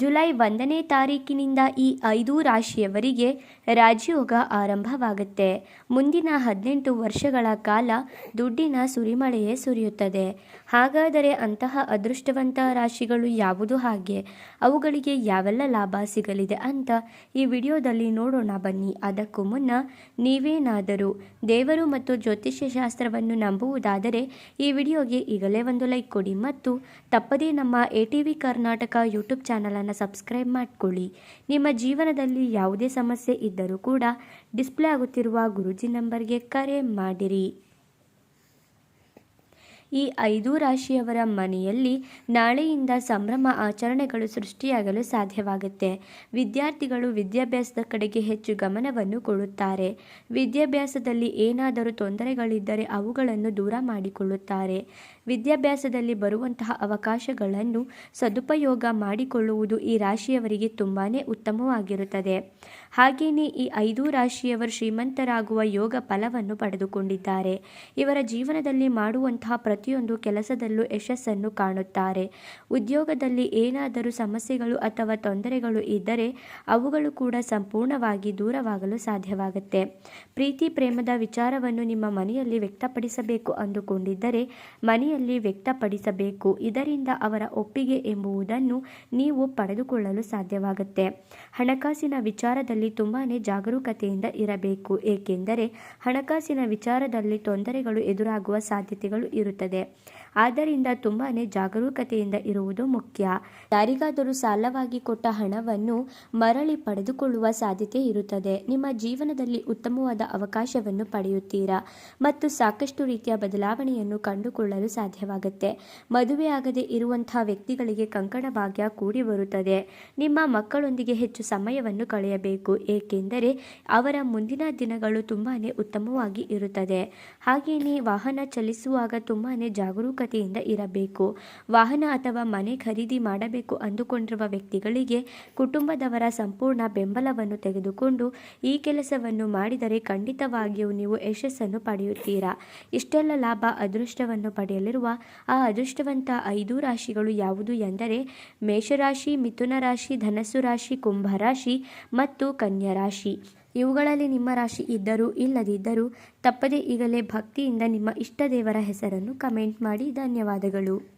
July ಒಂದನೇ ತಾರೀಕಿನಿಂದ ಈ ಐದು ರಾಶಿಯವರಿಗೆ ರಾಜಯೋಗ ಆರಂಭವಾಗುತ್ತೆ. ಮುಂದಿನ ಹದಿನೆಂಟು ವರ್ಷಗಳ ಕಾಲ ದುಡ್ಡಿನ ಸುರಿಮಳೆಯೇ ಸುರಿಯುತ್ತದೆ. ಹಾಗಾದರೆ ಅಂತಹ ಅದೃಷ್ಟವಂತ ರಾಶಿಗಳು ಯಾವುದು ಹಾಗೆ? ಅವುಗಳಿಗೆ ಯಾವೆಲ್ಲ ಲಾಭ ಸಿಗಲಿದೆ ಅಂತ ಈ ವಿಡಿಯೋದಲ್ಲಿ ನೋಡೋಣ ಬನ್ನಿ. ಅದಕ್ಕೂ ಮುನ್ನ ನೀವೇನಾದರೂ ದೇವರು ಮತ್ತು ಜ್ಯೋತಿಷ್ಯ ಶಾಸ್ತ್ರವನ್ನು ನಂಬುವುದಾದರೆ ಈ ವಿಡಿಯೋಗೆ ಈಗಲೇ ಒಂದು ಲೈಕ್ ಕೊಡಿ ಮತ್ತು ತಪ್ಪದೇ ನಮ್ಮ A T V Karnataka YouTube ಚಾನಲನ್ನು ಸಬ್ಸ್ಕ್ರೈಬ್ ಮಾಡಿಕೊಳ್ಳಿ. ನಿಮ್ಮ ಜೀವನದಲ್ಲಿ ಯಾವುದೇ ಸಮಸ್ಯೆ ಇದ್ದರೂ ಕೂಡ ಡಿಸ್ಪ್ಲೇ ಆಗುತ್ತಿರುವ ಗುರುಜಿ ನಂಬರ್ಗೆ ಕರೆ ಮಾಡಿರಿ. ಈ ಐದು ರಾಶಿಯವರ ಮನೆಯಲ್ಲಿ ನಾಳೆಯಿಂದ ಸಂಭ್ರಮ ಆಚರಣೆಗಳು ಸೃಷ್ಟಿಯಾಗಲು ಸಾಧ್ಯವಾಗುತ್ತೆ. ವಿದ್ಯಾರ್ಥಿಗಳು ವಿದ್ಯಾಭ್ಯಾಸದ ಕಡೆಗೆ ಹೆಚ್ಚು ಗಮನವನ್ನು ಕೊಡುತ್ತಾರೆ. ವಿದ್ಯಾಭ್ಯಾಸದಲ್ಲಿ ಏನಾದರೂ ತೊಂದರೆಗಳಿದ್ದರೆ ಅವುಗಳನ್ನು ದೂರ ಮಾಡಿಕೊಳ್ಳುತ್ತಾರೆ. ವಿದ್ಯಾಭ್ಯಾಸದಲ್ಲಿ ಬರುವಂತಹ ಅವಕಾಶಗಳನ್ನು ಸದುಪಯೋಗ ಮಾಡಿಕೊಳ್ಳುವುದು ಈ ರಾಶಿಯವರಿಗೆ ತುಂಬಾ ಉತ್ತಮವಾಗಿರುತ್ತದೆ. ಹಾಗೆಯೇ ಈ ಐದು ರಾಶಿಯವರು ಶ್ರೀಮಂತರಾಗುವ ಯೋಗ ಫಲವನ್ನು ಪಡೆದುಕೊಂಡಿದ್ದಾರೆ. ಇವರ ಜೀವನದಲ್ಲಿ ಮಾಡುವಂತಹ ಪ್ರತಿಯೊಂದು ಕೆಲಸದಲ್ಲೂ ಯಶಸ್ಸನ್ನು ಕಾಣುತ್ತಾರೆ. ಉದ್ಯೋಗದಲ್ಲಿ ಏನಾದರೂ ಸಮಸ್ಯೆಗಳು ಅಥವಾ ತೊಂದರೆಗಳು ಇದ್ದರೆ ಅವುಗಳು ಕೂಡ ಸಂಪೂರ್ಣವಾಗಿ ದೂರವಾಗಲು ಸಾಧ್ಯವಾಗುತ್ತೆ. ಪ್ರೀತಿ, ಪ್ರೇಮದ ವಿಚಾರವನ್ನು ನಿಮ್ಮ ಮನೆಯಲ್ಲಿ ವ್ಯಕ್ತಪಡಿಸಬೇಕು ಅಂದುಕೊಂಡಿದ್ದರೆ ಮನೆಯಲ್ಲಿ ವ್ಯಕ್ತಪಡಿಸಬೇಕು. ಇದರಿಂದ ಅವರ ಒಪ್ಪಿಗೆ ಎಂಬುವುದನ್ನು ನೀವು ಪಡೆದುಕೊಳ್ಳಲು ಸಾಧ್ಯವಾಗುತ್ತೆ. ಹಣಕಾಸಿನ ವಿಚಾರದಲ್ಲಿ ತುಂಬಾ ಜಾಗರೂಕತೆಯಿಂದ ಇರಬೇಕು. ಏಕೆಂದರೆ ಹಣಕಾಸಿನ ವಿಚಾರದಲ್ಲಿ ತೊಂದರೆಗಳು ಎದುರಾಗುವ ಸಾಧ್ಯತೆಗಳು ಇರುತ್ತದೆ. ಆದ್ದರಿಂದ ತುಂಬಾ ಜಾಗರೂಕತೆಯಿಂದ ಇರುವುದು ಮುಖ್ಯ. ಯಾರಿಗಾದರೂ ಸಾಲವಾಗಿ ಕೊಟ್ಟ ಹಣವನ್ನು ಮರಳಿ ಪಡೆದುಕೊಳ್ಳುವ ಸಾಧ್ಯತೆ ಇರುತ್ತದೆ. ನಿಮ್ಮ ಜೀವನದಲ್ಲಿ ಉತ್ತಮವಾದ ಅವಕಾಶವನ್ನು ಪಡೆಯುತ್ತೀರಾ? ಮತ್ತು ಸಾಕಷ್ಟು ರೀತಿಯ ಬದಲಾವಣೆಯನ್ನು ಕಂಡುಕೊಳ್ಳಲು ಸಾಧ್ಯವಾಗುತ್ತೆ. ಮದುವೆಯಾಗದೆ ಇರುವಂತಹ ವ್ಯಕ್ತಿಗಳಿಗೆ ಕಂಕಣ ಭಾಗ್ಯ ಕೂಡಿ ಬರುತ್ತದೆ. ನಿಮ್ಮ ಮಕ್ಕಳೊಂದಿಗೆ ಹೆಚ್ಚು ಸಮಯವನ್ನು ಕಳೆಯಬೇಕು, ಏಕೆಂದರೆ ಅವರ ಮುಂದಿನ ದಿನಗಳು ತುಂಬಾ ಉತ್ತಮವಾಗಿ ಇರುತ್ತದೆ. ಹಾಗೆಯೇ ವಾಹನ ಚಲಿಸುವಾಗ ತುಂಬಾ ಜಾಗರೂಕತೆಯಿಂದ ಇರಬೇಕು. ವಾಹನ ಅಥವಾ ಮನೆ ಖರೀದಿ ಮಾಡಬೇಕು ಅಂದುಕೊಂಡಿರುವ ವ್ಯಕ್ತಿಗಳಿಗೆ ಕುಟುಂಬದವರ ಸಂಪೂರ್ಣ ಬೆಂಬಲವನ್ನು ತೆಗೆದುಕೊಂಡು ಈ ಕೆಲಸವನ್ನು ಮಾಡಿದರೆ ಖಂಡಿತವಾಗಿಯೂ ನೀವು ಯಶಸ್ಸನ್ನು ಪಡೆಯುತ್ತೀರಾ? ಇಷ್ಟೆಲ್ಲ ಲಾಭ, ಅದೃಷ್ಟವನ್ನು ಪಡೆಯಲಿರುವ ಆ ಅದೃಷ್ಟವಂತ ಐದು ರಾಶಿಗಳು ಯಾವುದು ಎಂದರೆ ಮೇಷರಾಶಿ, ಮಿಥುನ ರಾಶಿ, ಧನಸ್ಸು ರಾಶಿ, ಕುಂಭ ರಾಶಿ ಮತ್ತು ಕನ್ಯಾ ರಾಶಿ. ಇವುಗಳಲ್ಲಿ ನಿಮ್ಮ ರಾಶಿ ಇದ್ದರೂ ಇಲ್ಲದಿದ್ದರೂ ತಪ್ಪದೇ ಈಗಲೇ ಭಕ್ತಿಯಿಂದ ನಿಮ್ಮ ಇಷ್ಟ ದೇವರ ಹೆಸರನ್ನು ಕಮೆಂಟ್ ಮಾಡಿ. ಧನ್ಯವಾದಗಳು.